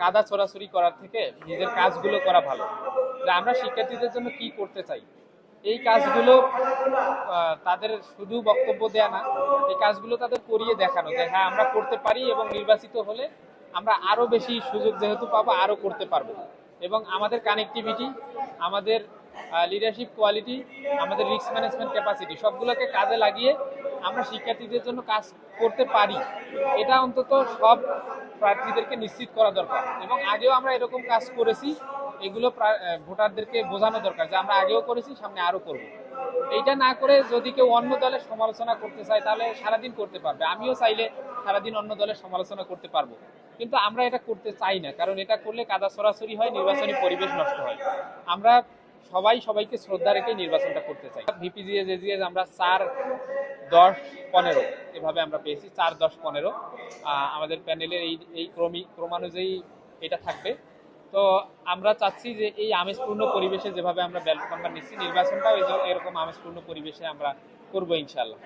কাদা ছোড়াছড়ি করার থেকে নিজের কাজগুলো করা ভালো। আমরা শিক্ষার্থীদের জন্য কি করতে চাই? এই কাজগুলো তাদের শুধু বক্তব্য দেয়া না, এই কাজগুলো তাদের করিয়ে দেখানো যে হ্যাঁ আমরা করতে পারি এবং নির্বাচিত হলে আমরা আরও বেশি সুযোগ যেহেতু পাবো আরও করতে পারব। এবং আমাদের কানেক্টিভিটি আমাদের লিডারশিপ কোয়ালিটি আমাদের রিস্ক ম্যানেজমেন্ট ক্যাপাসিটি সবগুলোকে কাজে লাগিয়ে আমরা শিক্ষার্থীদের জন্য কাজ করতে পারি। এটা অন্তত সব প্রার্থীদেরকে নিশ্চিত করা দরকার। এবং আগেও আমরা এরকম কাজ করেছি, এগুলো ভোটারদেরকে বোঝানো দরকার যে আমরা আগেও করেছি, সামনে আরও করব। এইটা না করে যদি কেউ অন্য দলের সমালোচনা করতে চায়, তাহলে সারাদিন করতে পারবে। আমিও চাইলে সারাদিন অন্য দলের সমালোচনা করতে পারব। কিন্তু আমরা এটা করতে চাই না, কারণ এটা করলে কাদা সরাসরি হয়, নির্বাচনী পরিবেশ নষ্ট হয়। আমরা সবাই সবাইকে শ্রদ্ধা রেখে নির্বাচনটা করতে চাই। ভিপিজিএস আমরা চার দশ পনেরো। এভাবে আমরা পেয়েছি, চার দশ পনেরো। আমাদের প্যানেলের এই এই ক্রমিক ক্রমানুযায়ী এটা থাকবে। তো আমরা চাচ্ছি যে এই আমেজপূর্ণ পরিবেশে যেভাবে আমরা ব্যালট নাম্বার নিচ্ছি, নির্বাচনটাও এরকম আমেজপূর্ণ পরিবেশে আমরা করব ইনশাল্লাহ